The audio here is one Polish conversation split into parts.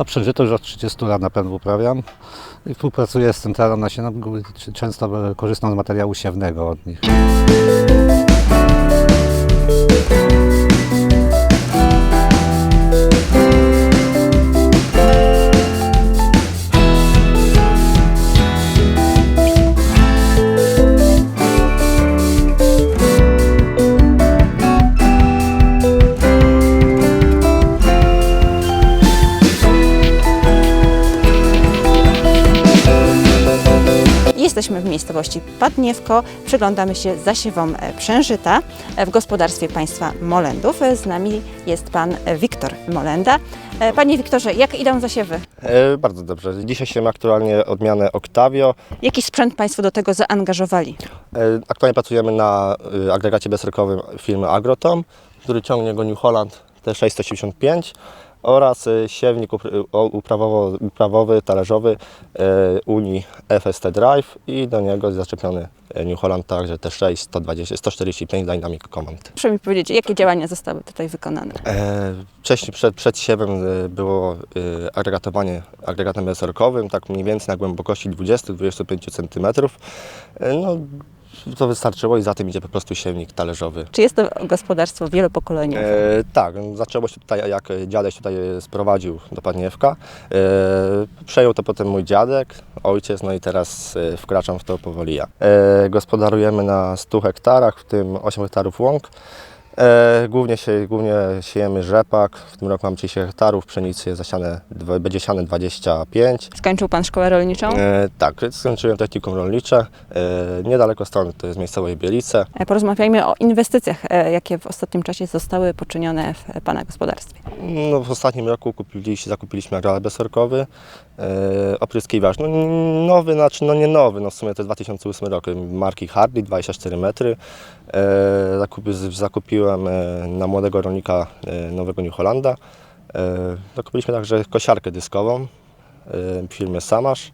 A przężyto już od 30 lat na pewno uprawiam. I współpracuję z centralą nasienną, często korzystam z materiału siewnego od nich. Miejscowości Padniewko. Przyglądamy się zasiewom e, przężyta e, w gospodarstwie państwa Molendów. E, Z nami jest pan Wiktor Molenda. Panie Wiktorze, jak idą zasiewy? E, bardzo dobrze. Dzisiaj się ma aktualnie odmianę Octavio. Jaki sprzęt Państwo do tego zaangażowali? E, aktualnie pracujemy na e, agregacie bezrokowym firmy Agrotom, który ciągnie go New Holland T685 oraz e, siewnik uprawowo, uprawowy, talerzowy e, Unii FST Drive i do niego jest zaczepiony e, New Holland także T6 120, 145 Dynamic Command. Proszę mi powiedzieć, jakie działania zostały tutaj wykonane? E, Wcześniej przed, przed siewem e, było e, agregatowanie agregatem bezorkowym, tak mniej więcej na głębokości 20-25 cm. No, to wystarczyło i za tym idzie po prostu siewnik talerzowy. Czy jest to gospodarstwo wielopokoleniowe? E, tak, zaczęło się tutaj, jak dziadek tutaj sprowadził do Padniewka. E, przejął to potem mój dziadek, ojciec, no i teraz e, wkraczam w to powoli ja. E, gospodarujemy na 100 hektarach, w tym 8 hektarów łąk. E, głównie, się, głównie siejemy rzepak, w tym roku mam 30 hektarów, pszenicy jest zasiane, dwa- będzie siane 25. Skończył Pan szkołę rolniczą? E, tak, skończyłem technikum rolnicze, e, niedaleko stąd to jest miejscowe Bielice. E, Porozmawiajmy o inwestycjach, e, jakie w ostatnim czasie zostały poczynione w e, Pana gospodarstwie. No, w ostatnim roku kupiliśmy, zakupiliśmy agregat bezsorkowy, e, opryskiwacz. No, nowy, znaczy no nie nowy, no w sumie to jest 2008 rok, marki Harley, 24 metry. E, zakupiłem e, na młodego rolnika e, nowego New Hollanda. Zakupiliśmy także kosiarkę dyskową e, firmy Samasz.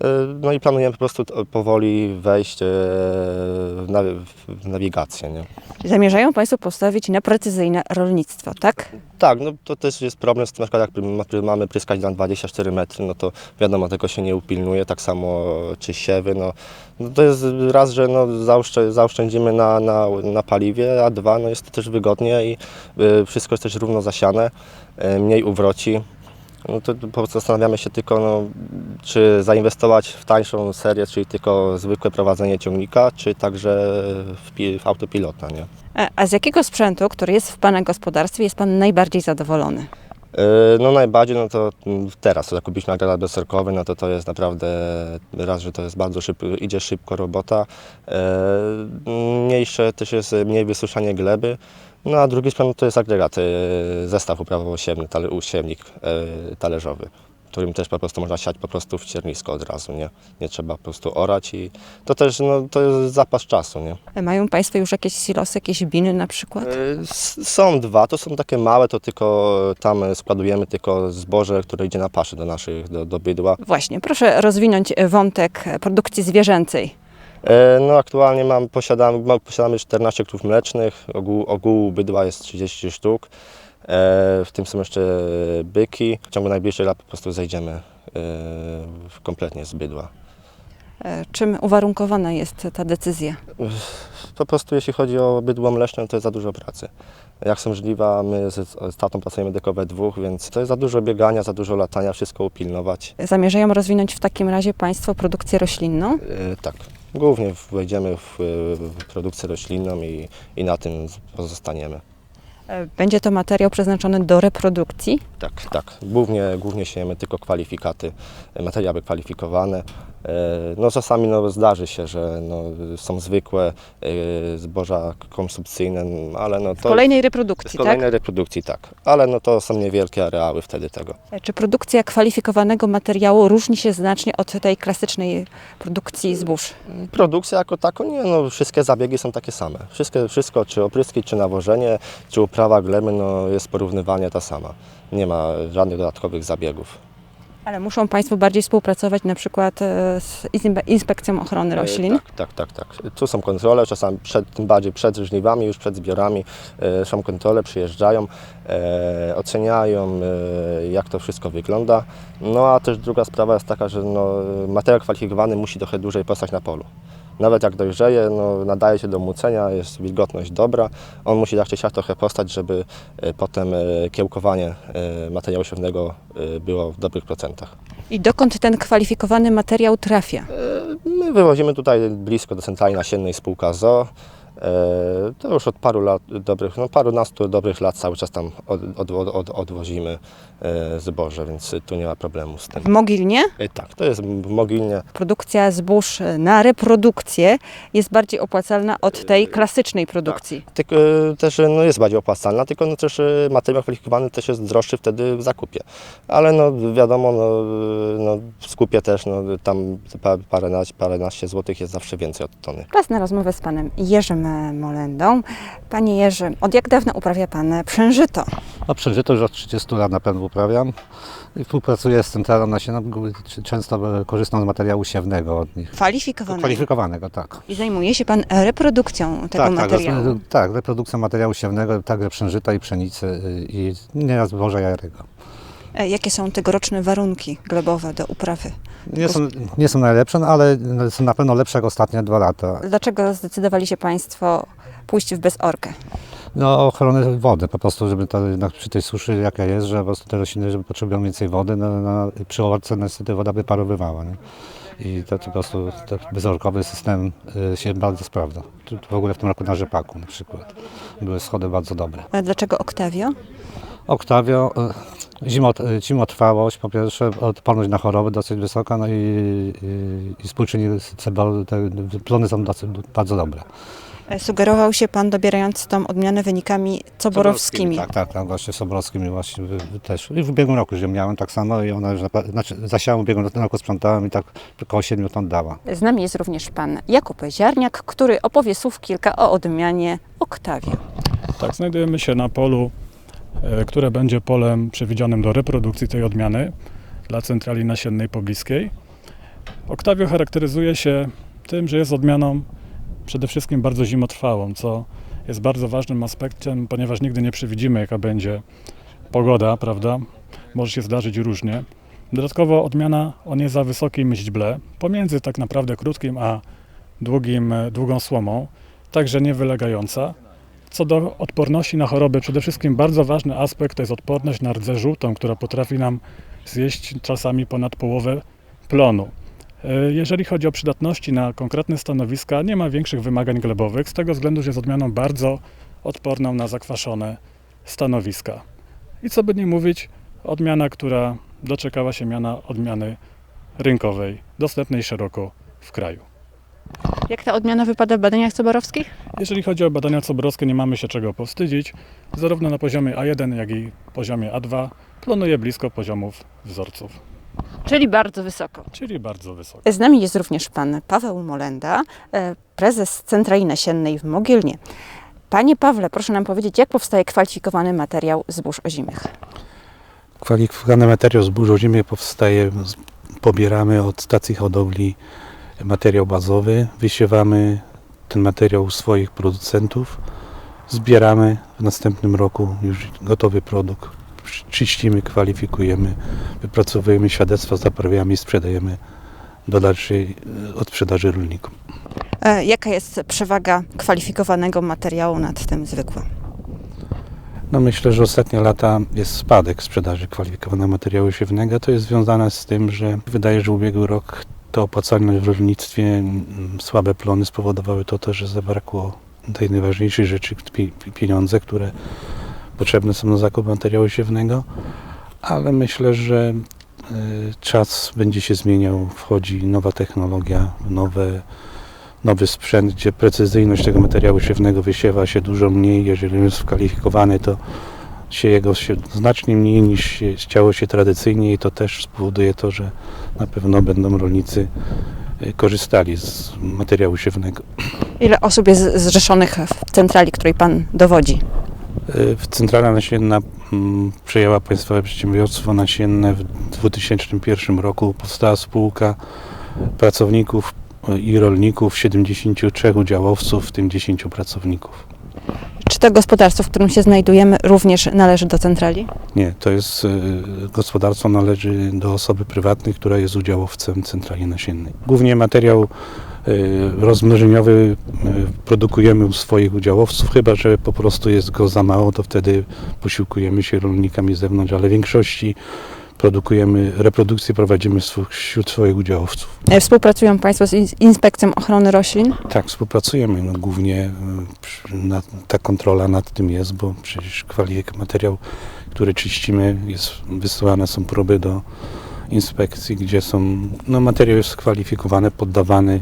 E, No i planujemy po prostu powoli wejść e, w, nawi- w nawigację. Nie? Zamierzają Państwo postawić na precyzyjne rolnictwo, tak? Tak, no to też jest problem z tym, na przykład jak ma- mamy pryskać na 24 metry, no to wiadomo, tego się nie upilnuje, tak samo czy siewy, no, no to jest raz, że no zaoszczę, zaoszczędzimy na, na, na paliwie, a dwa, no jest to też wygodnie i y, wszystko jest też równo zasiane, y, mniej uwroci. No to po prostu zastanawiamy się tylko, no, czy zainwestować w tańszą serię, czyli tylko zwykłe prowadzenie ciągnika, czy także w, w autopilota, nie? E, A z jakiego sprzętu, który jest w Pana gospodarstwie, jest Pan najbardziej zadowolony? Yy, No najbardziej no to teraz, co zakupiliśmy agregat bezserkowy, no to to jest naprawdę raz, że to jest bardzo szybko, idzie szybko robota. Yy, Mniejsze też jest mniej wysuszanie gleby. No a drugi sprzęt to jest agregat, yy, zestaw uprawowo-siewny, tale, siewnik yy, talerzowy, którym też po prostu można siać po prostu w ciernisko od razu, nie? Nie trzeba po prostu orać i to też no, to jest zapas czasu, nie? E, Mają Państwo już jakieś silosy, jakieś biny na przykład? Y, s- Są dwa, to są takie małe, to tylko tam składujemy tylko zboże, które idzie na paszę do naszych, do, do bydła. Właśnie, proszę rozwinąć e, wątek e, produkcji zwierzęcej. E, No aktualnie mam, posiadamy, ma- posiadamy 14 krów mlecznych, ogół, ogółu bydła jest 30 sztuk, e, w tym są jeszcze byki. W ciągu najbliższych lat po prostu zejdziemy e, kompletnie z bydła. Czym uwarunkowana jest ta decyzja? Po prostu jeśli chodzi o bydło mleczne, to jest za dużo pracy. Jak są żliwa, my z, tatą pracujemy tylko we dwóch, więc to jest za dużo biegania, za dużo latania, wszystko upilnować. Zamierzają rozwinąć w takim razie Państwo produkcję roślinną? Tak, głównie wejdziemy w, w produkcję roślinną i, i na tym pozostaniemy. E, Będzie to materiał przeznaczony do reprodukcji? Tak, tak. Głównie, głównie siejemy tylko kwalifikaty, e, materiały kwalifikowane. E, No czasami no, zdarzy się, że no, są zwykłe e, zboża konsumpcyjne, ale no to kolejnej z reprodukcji, tak? kolejnej reprodukcji tak, ale no to są niewielkie areały wtedy tego. E, Czy produkcja kwalifikowanego materiału różni się znacznie od tej klasycznej produkcji zbóż? Produkcja jako tako nie, no wszystkie zabiegi są takie same. Wszystkie, wszystko, czy opryski, czy nawożenie, czy uprawa gleby, no jest porównywanie ta sama. Nie ma żadnych dodatkowych zabiegów. Ale muszą Państwo bardziej współpracować na przykład e, z Inspekcją Ochrony Roślin? E, Tak, tak, tak, tak. Tu są kontrole, czasami przed, tym bardziej przed żniwami, już przed zbiorami e, są kontrole, przyjeżdżają, oceniają jak to wszystko wygląda. No a też druga sprawa jest taka, że no, materiał kwalifikowany musi trochę dłużej postać na polu. Nawet jak dojrzeje, no, nadaje się do mucenia, jest wilgotność dobra. On musi tak czy siak trochę postać, żeby e, potem e, kiełkowanie e, materiału siewnego było w dobrych procentach. I dokąd ten kwalifikowany materiał trafia? My wywozimy tutaj blisko do centrali nasiennej spółka ZO. To już od paru lat dobrych, no parunastu dobrych lat cały czas tam od, od, od, od, odwozimy zboże, więc tu nie ma problemu z tym. W Mogilnie E, Tak, to jest w Mogilnie. produkcja zbóż na reprodukcję jest bardziej opłacalna od tej klasycznej produkcji. Tylko, e, też e, no, jest bardziej opłacalna, tylko no, też e, materiał kwalifikowany też jest droższy wtedy w zakupie. Ale no, wiadomo, no, e, no, w skupie też no, tam pa- paręnaście, paręnaście złotych jest zawsze więcej od tony. Czas na rozmowę z panem Jerzym Molendą. Panie Jerzy, od jak dawna uprawia pan przężyto? A przeżyto już od 30 lat na pewno uprawiam i współpracuję z centralą nasienną, często e, korzystam z materiału siewnego od nich. Kwalifikowany. Kwalifikowanego, tak. I zajmuje się pan reprodukcją tego tak, materiału. Tak, tak, reprodukcja materiału siewnego, także przężyta i pszenicy i nieraz zboża jarego. E, Jakie są tegoroczne warunki glebowe do uprawy? Nie są, nie są najlepsze, no, ale są na pewno lepsze jak ostatnie dwa lata. Dlaczego zdecydowali się państwo pójść w bezorkę? No ochronę wody po prostu, żeby to jednak przy tej suszy jaka jest, że po prostu te rośliny, żeby potrzebują więcej wody, no, no, przy orce niestety woda wyparowywała. Nie? I to, to po prostu ten bezorkowy system y, się bardzo sprawdza. Tu, tu w ogóle w tym roku na rzepaku na przykład. Były schody bardzo dobre. E, Dlaczego Octavio? Octavio, y, zimot, y, zimotrwałość po pierwsze, odporność na choroby dosyć wysoka, no i, i, i współczynnik cebol, te plony są dosyć, bardzo dobre. E, Sugerował się pan dobierając tą odmianę wynikami coborowskimi. Tak, tak, tak, właśnie soborowskimi właśnie wy- wy też. I w ubiegłym roku już ją miałem tak samo i ona już, napra- znaczy zasiałem w ubiegłym roku, sprzątałem i tak około 7 ton dała. Z nami jest również pan Jakub Ziarniak, który opowie słów kilka o odmianie Octavio. Tak, znajdujemy się na polu, e, które będzie polem przewidzianym do reprodukcji tej odmiany dla centrali nasiennej pobliskiej. Octavio charakteryzuje się tym, że jest odmianą przede wszystkim bardzo zimotrwałą, co jest bardzo ważnym aspektem, ponieważ nigdy nie przewidzimy, jaka będzie pogoda, prawda? Może się zdarzyć różnie. Dodatkowo odmiana o nie za wysokim źdźble, pomiędzy tak naprawdę krótkim a długim, e, długą słomą, także niewylegająca. Co do odporności na choroby, przede wszystkim bardzo ważny aspekt to jest odporność na rdze żółtą, która potrafi nam zjeść czasami ponad połowę plonu. E, Jeżeli chodzi o przydatności na konkretne stanowiska, nie ma większych wymagań glebowych, z tego względu, że jest odmianą bardzo odporną na zakwaszone stanowiska. I co by nie mówić, odmiana, która doczekała się miana odmiany rynkowej, dostępnej szeroko w kraju. Jak ta odmiana wypada w badaniach coborowskich? Jeżeli chodzi o badania cobrowskie, nie mamy się czego powstydzić. Zarówno na poziomie A1, jak i poziomie A2 planuje blisko poziomów wzorców, Czyli bardzo wysoko. czyli bardzo wysoko. Z nami jest również pan Paweł Molenda, e, prezes Centrali Nasiennej w Mogilnie. Panie Pawle, proszę nam powiedzieć, jak powstaje kwalifikowany materiał zbóż ozimych? Kwalifikowany materiał zbóż ozimych powstaje, pobieramy od stacji hodowli materiał bazowy, wysiewamy ten materiał u swoich producentów, zbieramy w następnym roku już gotowy produkt, czyścimy, kwalifikujemy, wypracowujemy świadectwa, zaprawiamy i sprzedajemy do dalszej e, odsprzedaży rolnikom. E, Jaka jest przewaga kwalifikowanego materiału nad tym zwykłym? No myślę, że ostatnie lata jest spadek sprzedaży kwalifikowanego materiału siewnego. To jest związane z tym, że wydaje, że ubiegły rok to opłacalność w rolnictwie, słabe plony spowodowały to też, że zabrakło tej najważniejszej rzeczy, pi- pi- pieniądze, które potrzebne są na zakup materiału siewnego, ale myślę, że y, czas będzie się zmieniał, wchodzi nowa technologia, nowe, nowy sprzęt, gdzie precyzyjność tego materiału siewnego wysiewa się dużo mniej, jeżeli jest kwalifikowany, to sieje go się znacznie mniej niż się, chciało się tradycyjnie i to też spowoduje to, że na pewno będą rolnicy y, korzystali z materiału siewnego. Ile osób jest zrzeszonych w centrali, której pan dowodzi? Y, W Centrala Nasienna mm, przejęła Państwowe Przedsiębiorstwo Nasienne w 2001 roku powstała spółka pracowników i rolników, 73 udziałowców, w tym 10 pracowników. Czy to gospodarstwo, w którym się znajdujemy, również należy do centrali? Nie, to jest y, gospodarstwo należy do osoby prywatnej, która jest udziałowcem centrali nasiennej. Głównie materiał y, rozmnożeniowy y, produkujemy u swoich udziałowców, chyba że po prostu jest go za mało, to wtedy posiłkujemy się rolnikami z zewnątrz, ale w większości produkujemy, reprodukcję prowadzimy wśród swoich udziałowców. E, Współpracują Państwo z Ins- Inspekcją Ochrony Roślin? Tak, współpracujemy. No, głównie y, ta kontrola nad tym jest, bo przecież kwalik materiał, który czyścimy, jest, wysyłane są próby do inspekcji, gdzie są, no materiał jest kwalifikowany, poddawany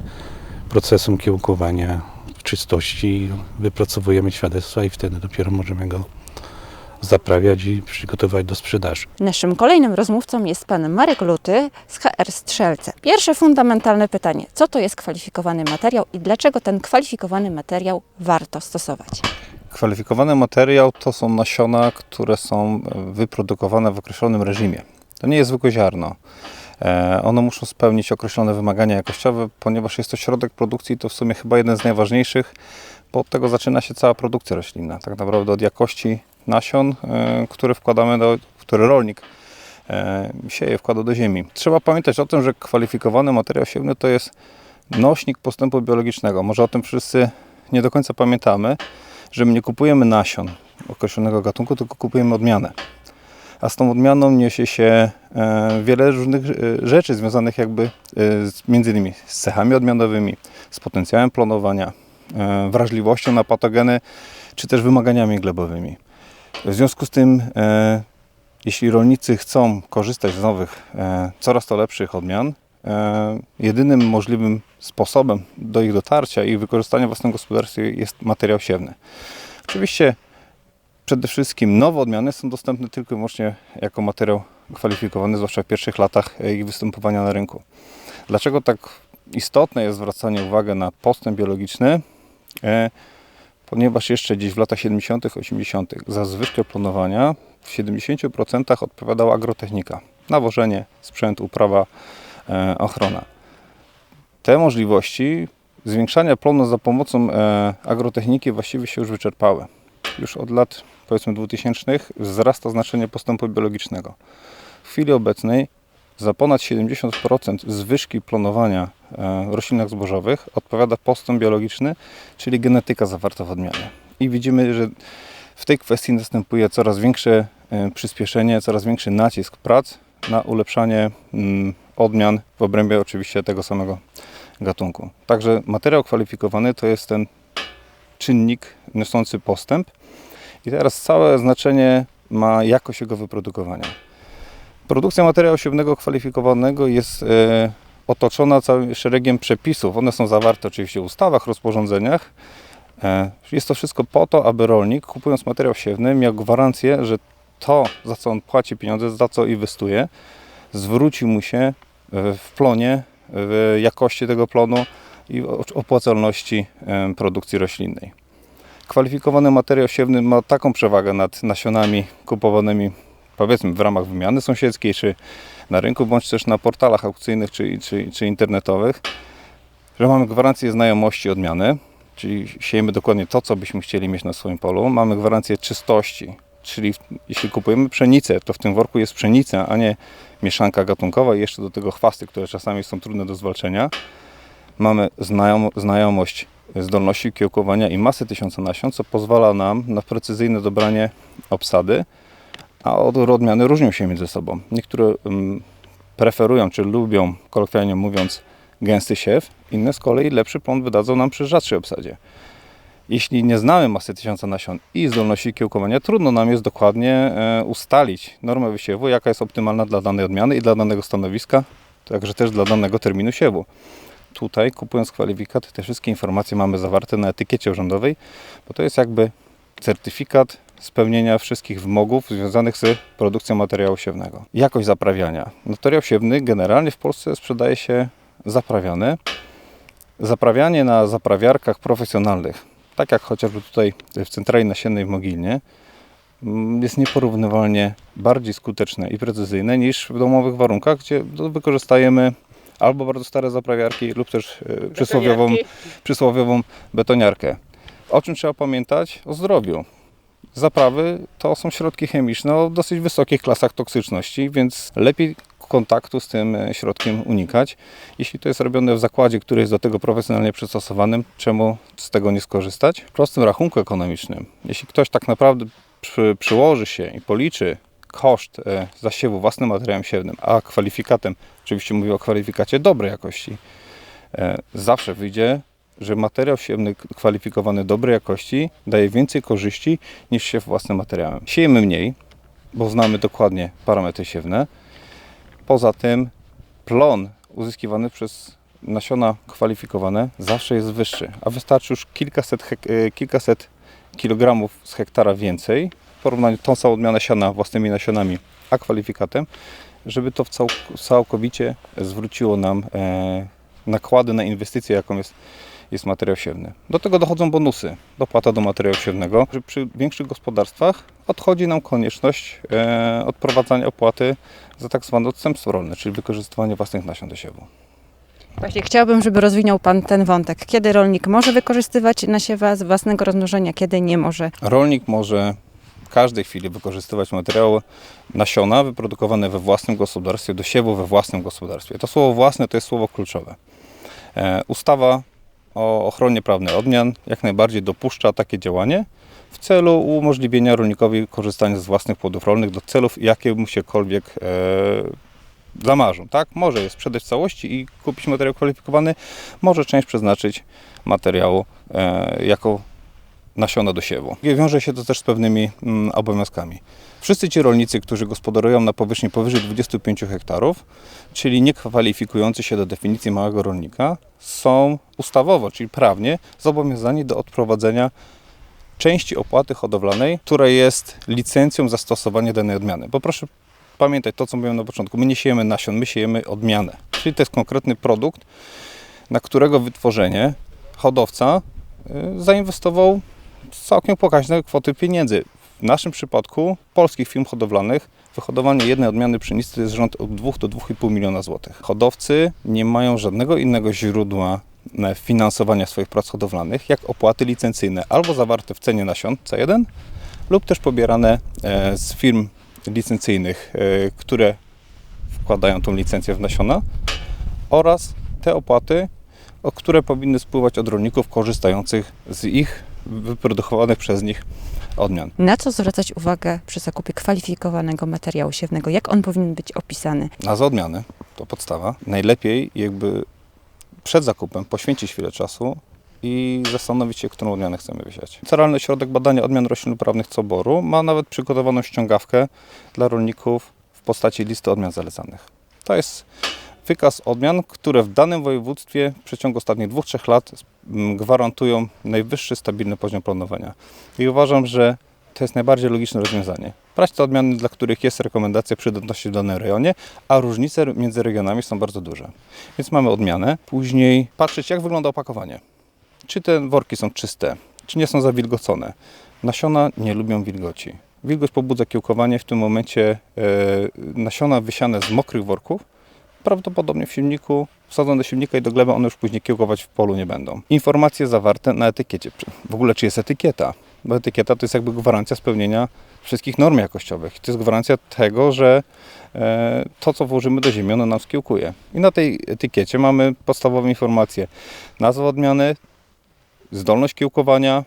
procesom kiełkowania w czystości, wypracowujemy świadectwa i wtedy dopiero możemy go zaprawiać i przygotować do sprzedaży. Naszym kolejnym rozmówcą jest pan Marek Luty z HR Strzelce. Pierwsze fundamentalne pytanie: co to jest kwalifikowany materiał i dlaczego ten kwalifikowany materiał warto stosować? Kwalifikowany materiał to są nasiona, które są wyprodukowane w określonym reżimie. To nie jest zwykłe ziarno. E, One muszą spełnić określone wymagania jakościowe, ponieważ jest to środek produkcji, to w sumie chyba jeden z najważniejszych, bo od tego zaczyna się cała produkcja roślinna. Tak naprawdę od jakości nasion, e, które wkładamy, do, które rolnik e, sieje, wkłada do ziemi. Trzeba pamiętać o tym, że kwalifikowany materiał siewny to jest nośnik postępu biologicznego. Może o tym wszyscy nie do końca pamiętamy, że my nie kupujemy nasion określonego gatunku, tylko kupujemy odmianę. A z tą odmianą niesie się e, wiele różnych e, rzeczy związanych jakby e, z, między innymi z cechami odmianowymi, z potencjałem planowania, wrażliwością na patogeny, czy też wymaganiami glebowymi. W związku z tym, jeśli rolnicy chcą korzystać z nowych, coraz to lepszych odmian, jedynym możliwym sposobem do ich dotarcia i wykorzystania w własnym gospodarstwie jest materiał siewny. Oczywiście przede wszystkim nowe odmiany są dostępne tylko i wyłącznie jako materiał kwalifikowany, zwłaszcza w pierwszych latach e, ich występowania na rynku. Dlaczego tak istotne jest zwracanie uwagi na postęp biologiczny? E, ponieważ jeszcze gdzieś w latach 70., 80. za zwyżkę planowania w 70% odpowiadała agrotechnika. Nawożenie, sprzęt, uprawa, e, ochrona. Te możliwości zwiększania plonu za pomocą agrotechniki właściwie się już wyczerpały. Już od lat powiedzmy 2000 wzrasta znaczenie postępu biologicznego. W chwili obecnej za ponad 70% zwyżki planowania e, roślinach zbożowych odpowiada postęp biologiczny, czyli genetyka zawarta w odmianie. I widzimy, że w tej kwestii następuje coraz większe e, przyspieszenie, coraz większy nacisk prac na ulepszanie mm, odmian w obrębie oczywiście tego samego gatunku. Także materiał kwalifikowany to jest ten czynnik niosący postęp i teraz całe znaczenie ma jakość jego wyprodukowania. Produkcja materiału siewnego kwalifikowanego jest e, otoczona całym szeregiem przepisów. One są zawarte oczywiście w ustawach, rozporządzeniach. E, jest to wszystko po to, aby rolnik kupując materiał siewny miał gwarancję, że to, za co on płaci pieniądze, za co inwestuje, zwróci mu się e, w plonie, w jakości tego plonu i opłacalności produkcji roślinnej. Kwalifikowany materiał siewny ma taką przewagę nad nasionami kupowanymi powiedzmy w ramach wymiany sąsiedzkiej, czy na rynku, bądź też na portalach aukcyjnych, czy, czy, czy internetowych, że mamy gwarancję znajomości odmiany, czyli siejemy dokładnie to, co byśmy chcieli mieć na swoim polu. Mamy gwarancję czystości, czyli jeśli kupujemy pszenicę, to w tym worku jest pszenica, a nie mieszanka gatunkowa i jeszcze do tego chwasty, które czasami są trudne do zwalczenia. Mamy znajom, znajomość zdolności kiełkowania i masy tysiąca nasion, co pozwala nam na precyzyjne dobranie obsady, a od odmiany różnią się między sobą. Niektóre mm, preferują czy lubią, kolokwialnie mówiąc, gęsty siew, inne z kolei lepszy plon wydadzą nam przy rzadszej obsadzie. Jeśli nie znamy masy tysiąca nasion i zdolności kiełkowania, trudno nam jest dokładnie e, ustalić normę wysiewu, jaka jest optymalna dla danej odmiany i dla danego stanowiska, także też dla danego terminu siewu. Tutaj, kupując kwalifikat, te wszystkie informacje mamy zawarte na etykiecie urzędowej, bo to jest jakby certyfikat spełnienia wszystkich wymogów związanych z produkcją materiału siewnego. Jakość zaprawiania. Materiał siewny generalnie w Polsce sprzedaje się zaprawiany. Zaprawianie na zaprawiarkach profesjonalnych, tak jak chociażby tutaj w centrali nasiennej w Mogilnie, mm, jest nieporównywalnie bardziej skuteczne i precyzyjne niż w domowych warunkach, gdzie wykorzystajemy albo bardzo stare zaprawiarki lub też e, przysłowiową, przysłowiową betoniarkę. O czym trzeba pamiętać? O zdrowiu. Zaprawy to są środki chemiczne o dosyć wysokich klasach toksyczności, więc lepiej kontaktu z tym e, środkiem unikać. Jeśli to jest robione w zakładzie, który jest do tego profesjonalnie przystosowanym, czemu z tego nie skorzystać? W prostym rachunku ekonomicznym, jeśli ktoś tak naprawdę przy, przyłoży się i policzy koszt e, zasiewu własnym materiałem siewnym, a kwalifikatem, oczywiście mówię o kwalifikacie dobrej jakości, e, zawsze wyjdzie, że materiał siewny kwalifikowany dobrej jakości daje więcej korzyści niż siew własnym materiałem. Siejemy mniej, bo znamy dokładnie parametry siewne. Poza tym plon uzyskiwany przez nasiona kwalifikowane zawsze jest wyższy, a wystarczy już kilkaset, e, kilkaset kilogramów z hektara więcej porównaniu tą samą odmianę siana własnymi nasionami, a kwalifikatem, żeby to cał- całkowicie zwróciło nam e, nakłady na inwestycję, jaką jest, jest materiał siewny. Do tego dochodzą bonusy, dopłata do materiału siewnego. Że Przy większych gospodarstwach odchodzi nam konieczność e, odprowadzania opłaty za tak zwane odstępstwo rolne, czyli wykorzystywanie własnych nasion do siewu. Właśnie chciałabym, żeby rozwinął Pan ten wątek. Kiedy rolnik może wykorzystywać nasiewa z własnego rozmnożenia, kiedy nie może? Rolnik może każdej chwili wykorzystywać materiały nasiona wyprodukowane we własnym gospodarstwie, do siewu we własnym gospodarstwie. To słowo własne to jest słowo kluczowe. E, ustawa o ochronie prawnej odmian jak najbardziej dopuszcza takie działanie w celu umożliwienia rolnikowi korzystania z własnych płodów rolnych do celów, jakie mu siekolwiek e, zamarzą. Tak? Może je sprzedać w całości i kupić materiał kwalifikowany, może część przeznaczyć materiału e, jako nasiona do siewu. Wiąże się to też z pewnymi mm, obowiązkami. Wszyscy ci rolnicy, którzy gospodarują na powierzchni powyżej 25 hektarów, czyli nie kwalifikujący się do definicji małego rolnika, są ustawowo, czyli prawnie, zobowiązani do odprowadzenia części opłaty hodowlanej, która jest licencją zastosowania danej odmiany. Bo proszę pamiętać to, co mówiłem na początku, my nie siejemy nasion, my siejemy odmianę. Czyli to jest konkretny produkt, na którego wytworzenie hodowca y, zainwestował całkiem pokaźne kwoty pieniędzy. W naszym przypadku polskich firm hodowlanych wyhodowanie jednej odmiany pszenicy to jest rząd od 2 do 2,5 miliona złotych. Hodowcy nie mają żadnego innego źródła finansowania swoich prac hodowlanych, jak opłaty licencyjne, albo zawarte w cenie nasion C1, lub też pobierane e, z firm licencyjnych, e, które wkładają tą licencję w nasiona, oraz te opłaty, które powinny spływać od rolników korzystających z ich wyprodukowanych przez nich odmian. Na co zwracać uwagę przy zakupie kwalifikowanego materiału siewnego? Jak on powinien być opisany? Nazwa odmiany to podstawa. Najlepiej jakby przed zakupem poświęcić chwilę czasu i zastanowić się, którą odmianę chcemy wysiać. Centralny Ośrodek Badania Odmian Roślin Uprawnych Coboru ma nawet przygotowaną ściągawkę dla rolników w postaci listy odmian zalecanych. To jest wykaz odmian, które w danym województwie w przeciągu ostatnich 2-3 lat mm, gwarantują najwyższy stabilny poziom planowania. I uważam, że to jest najbardziej logiczne rozwiązanie. Brać te odmiany, dla których jest rekomendacja przydatności w danym rejonie, a różnice między regionami są bardzo duże. Więc mamy odmianę, później patrzeć jak wygląda opakowanie. Czy te worki są czyste, czy nie są zawilgocone. Nasiona nie lubią wilgoci. Wilgoć pobudza kiełkowanie, w tym momencie e, nasiona wysiane z mokrych worków prawdopodobnie w silniku, wsadzone do silnika i do gleby, one już później kiełkować w polu nie będą. Informacje zawarte na etykiecie. W ogóle czy jest etykieta? Bo etykieta to jest jakby gwarancja spełnienia wszystkich norm jakościowych. To jest gwarancja tego, że e, to, co włożymy do ziemi, ono nam skiełkuje. I na tej etykiecie mamy podstawowe informacje. Nazwa odmiany, zdolność kiełkowania,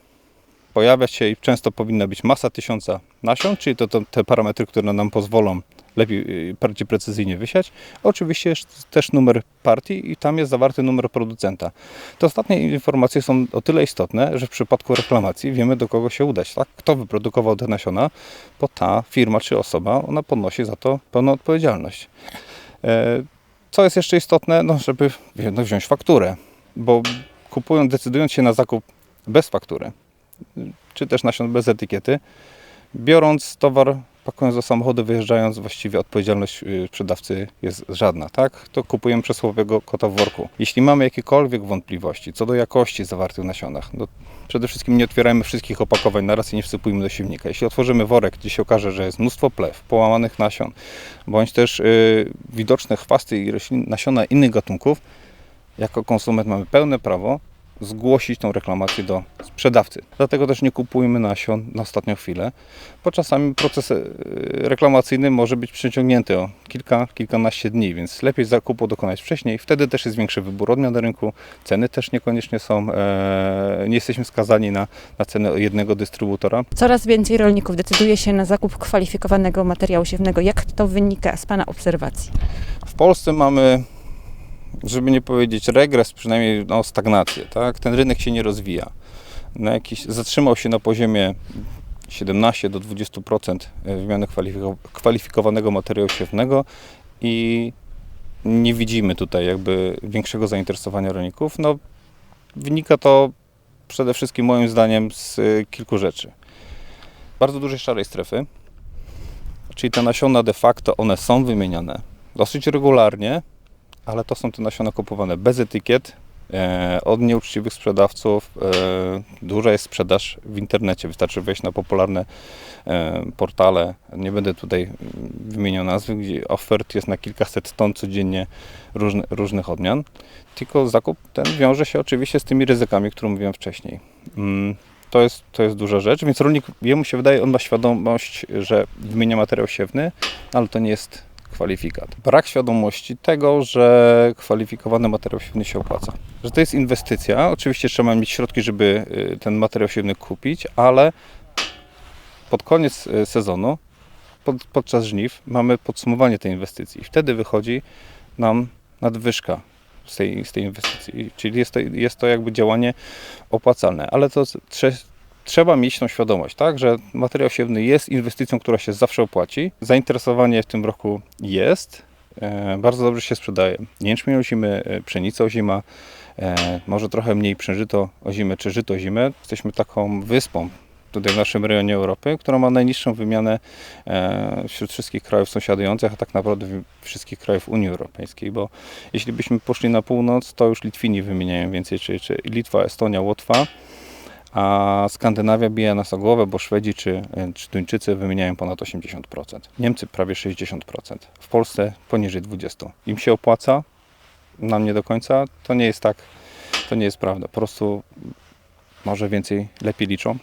pojawia się i często powinna być masa tysiąca nasion, czyli to, to te parametry, które nam pozwolą lepiej, y, bardziej precyzyjnie wysiać. Oczywiście jest też numer partii i tam jest zawarty numer producenta. Te ostatnie informacje są o tyle istotne, że w przypadku reklamacji wiemy do kogo się udać, tak? Kto wyprodukował te nasiona, bo ta firma czy osoba, ona ponosi za to pełną odpowiedzialność. E, Co jest jeszcze istotne, no, żeby no, wziąć fakturę, bo kupując, decydując się na zakup bez faktury, czy też nasion bez etykiety, biorąc towar pakując do samochodu, wyjeżdżając, właściwie odpowiedzialność y, sprzedawcy jest żadna, tak? To kupujemy przysłowiowego kota w worku. Jeśli mamy jakiekolwiek wątpliwości co do jakości zawartych w nasionach, no przede wszystkim nie otwierajmy wszystkich opakowań naraz i nie wsypujmy do silnika. Jeśli otworzymy worek, gdzie się okaże, że jest mnóstwo plew, połamanych nasion, bądź też y, widoczne chwasty i roślin, nasiona innych gatunków, jako konsument mamy pełne prawo zgłosić tą reklamację do sprzedawcy. Dlatego też nie kupujmy nasion na ostatnią chwilę, bo czasami proces y, reklamacyjny może być przeciągnięty o kilka, kilkanaście dni, więc lepiej zakupu dokonać wcześniej. Wtedy też jest większy wybór odmian na rynku, ceny też niekoniecznie są, e, nie jesteśmy skazani na, na cenę jednego dystrybutora. Coraz więcej rolników decyduje się na zakup kwalifikowanego materiału siewnego. Jak to wynika z Pana obserwacji? W Polsce mamy, żeby nie powiedzieć regres, przynajmniej no, stagnację. Tak? Ten rynek się nie rozwija. Na jakiś, zatrzymał się na poziomie 17 do 20% wymiany kwalifiko- kwalifikowanego materiału siewnego i nie widzimy tutaj jakby większego zainteresowania rolników. No, wynika to przede wszystkim moim zdaniem z y, kilku rzeczy. Bardzo dużej szarej strefy, czyli te nasiona de facto one są wymieniane dosyć regularnie, ale to są te nasiona kupowane bez etykiet, e, od nieuczciwych sprzedawców. E, duża jest sprzedaż w internecie, wystarczy wejść na popularne e, portale. Nie będę tutaj mm, wymieniał nazwy, gdzie ofert jest na kilkaset ton codziennie różne, różnych odmian. Tylko zakup ten wiąże się oczywiście z tymi ryzykami, które mówiłem wcześniej. Mm, To jest, to jest duża rzecz, więc rolnik, jemu się wydaje, on ma świadomość, że wymienia materiał siewny, ale to nie jest kwalifikat. Brak świadomości tego, że kwalifikowany materiał siewny się opłaca. Że to jest inwestycja. Oczywiście trzeba mieć środki, żeby y, ten materiał siewny kupić, ale pod koniec y, sezonu, pod, podczas żniw, mamy podsumowanie tej inwestycji. I wtedy wychodzi nam nadwyżka z tej, z tej inwestycji. Czyli jest to, jest to jakby działanie opłacalne. Ale to trzeba mieć tą świadomość, tak, że materiał siewny jest inwestycją, która się zawsze opłaci. Zainteresowanie w tym roku jest. E, bardzo dobrze się sprzedaje. Jęczmień ozimy, e, pszenica ozima, e, może trochę mniej przężyto ozimy czy żyto ozimy. Jesteśmy taką wyspą tutaj w naszym rejonie Europy, która ma najniższą wymianę wśród wszystkich krajów sąsiadujących, a tak naprawdę wszystkich krajów Unii Europejskiej, bo jeśli byśmy poszli na północ, to już Litwini wymieniają więcej, czy, czy Litwa, Estonia, Łotwa, a Skandynawia bije nas o głowę, bo Szwedzi czy, czy Duńczycy wymieniają ponad 80%. Niemcy prawie 60%. W Polsce poniżej 20%. Im się opłaca, nam nie do końca. To nie jest tak, to nie jest prawda. Po prostu może więcej, lepiej liczą.